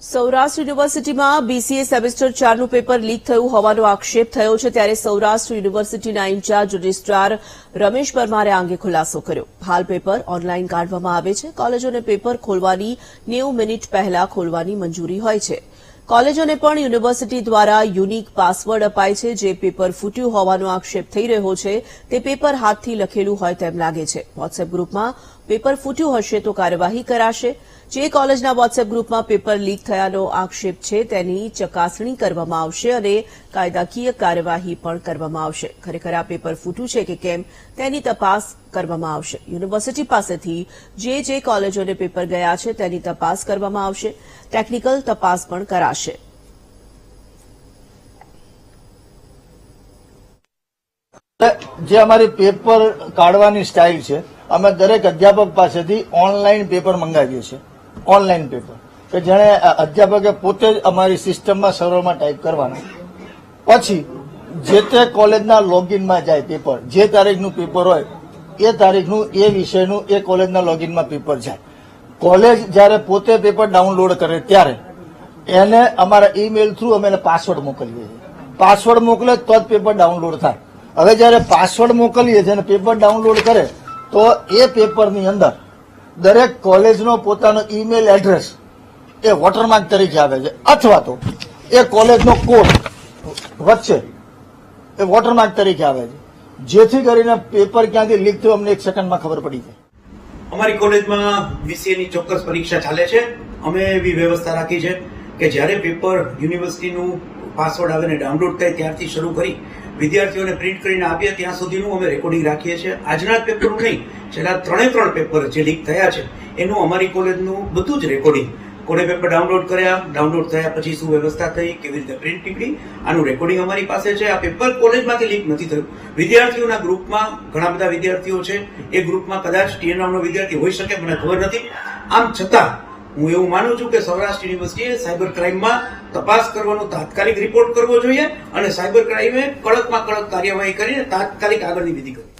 સૌરાષ્ટ્ર યુનિવર્સિટીમાં BCA semester ચારનું paper leak થયું હોવાનો આક્ષેપ થયો છે ત્યારે સૌરાષ્ટ્ર યુનિવર્સિટીના ઇન્ચાર્જ રજિસ્ટ્રાર રમેશ પરમારે આ અંગે ખુલાસો કર્યો. હાલ પેપર ઓનલાઈન કાઢવામાં આવે છે. કોલેજોને પેપર ખોલવાની નેવું મિનિટ પહેલા ખોલવાની મંજૂરી હોય છે. કોલેજોને પણ યુનિવર્સિટી દ્વારા યુનિક પાસવર્ડ અપાય છે. જે પેપર ફૂટ્યું હોવાનો આક્ષેપ થઈ રહ્યો છે, તે પેપર હાથથી લખેલું હોય તેમ લાગે છે. વોટ્સએપ ગ્રુપમાં પેપર ફૂટ્યું હશે તો કાર્યવાહી કરાશે. જે કોલેજના વોટ્સએપ ગ્રુપમાં પેપર લીક થયાનો આક્ષેપ છે, તેની ચકાસણી કરવામાં આવશે અને કાયદાકીય કાર્યવાહી પણ કરવામાં આવશે. ખરેખર આ પેપર ફૂટ્યું છે કે કેમ, તેની તપાસ કરવામાં આવશે. યુનિવર્સિટી પાસેથી જે જે કોલેજોને પેપર ગયા છે, તેની તપાસ કરવામાં આવશે. ટેકનિકલ તપાસ પણ કરાશે. જે અમારી પેપર કાઢવાની સ્ટાઇલ છે અમે દરેક અધ્યાપક પાસેથી ઓનલાઈન પેપર મંગાવીએ છીએ. Online paper. કે જેણે અધ્યાપકે પોતે જ અમારી સિસ્ટમમાં સર્વરમાં ટાઈપ કરવાના. પછી, જે તે કોલેજના લોગિનમાં જાય પેપર, જે તારીખનું પેપર હોય, એ તારીખનું, એ વિષયનું, એ કોલેજના લોગિનમાં પેપર જાય. કોલેજ જ્યારે પોતે પેપર ડાઉનલોડ કરે ત્યારે, એને અમારા ઈમેલ થ્રુ અમે એને પાસવર્ડ મોકલીએ છીએ. પાસવર્ડ મોકલે તો જ પેપર ડાઉનલોડ થાય. હવે જ્યારે પાસવર્ડ મોકલીએ છીએ અને પેપર ડાઉનલોડ કરે તો એ પેપરની અંદર દરેક કોલેજનો પોતાનો ઈમેલ એડ્રેસ એ વોટરમાર્ક તરીકે આવે છે. અથવા તો એ કોલેજનો કોડ વચ્ચે એ વોટરમાર્ક તરીકે આવે છે. જેથી કરીને પેપર ક્યાંથી લીક થયું અમને એક સેકન્ડમાં ખબર પડી જાય. અમારી કોલેજમાં બીસીએની ચોક્કસ પરીક્ષા ચાલે છે. અમે એવી વ્યવસ્થા રાખી છે કે જ્યારે પેપર યુનિવર્સિટીનું પાસવર્ડ આવે ને ડાઉનલોડ થાય ત્યારથી શરૂ કરી વિદ્યાર્થીઓને પ્રિન્ટ કરીને આપીએ, ત્યાં સુધીનું અમે રેકોર્ડિંગ રાખીએ છીએ. આજના પેપરનું નહીં, છેલ્લા ત્રણે ત્રણ પેપર જે લીક થયા છે, એનું અમારી કોલેજનું બધું જ રેકોર્ડિંગ કોને પેપર ડાઉનલોડ કર્યા ડાઉનલોડ થયા પછી શું વ્યવસ્થા થઈ, કેવી રીતે પ્રિન્ટ નીકળી, આનું રેકોર્ડિંગ અમારી પાસે છે. આ પેપર કોલેજમાંથી લીક નથી થયું. વિદ્યાર્થીઓના ગ્રુપમાં ઘણા બધા વિદ્યાર્થીઓ છે, એ ગ્રુપમાં કદાચ ટીએનઆર નામનો વિદ્યાર્થી હોઈ શકે, મને ખબર નથી. આમ છતાં હું એવું માનું છું કે સૌરાષ્ટ્ર યુનિવર્સિટીએ સાયબર ક્રાઇમમાં તપાસ કરવાનો તાત્કાલિક રિપોર્ટ કરવો જોઈએ અને સાયબર ક્રાઇમે કડકમાં કડક કાર્યવાહી કરીને તાત્કાલિક આગળની વિધિ કરવી.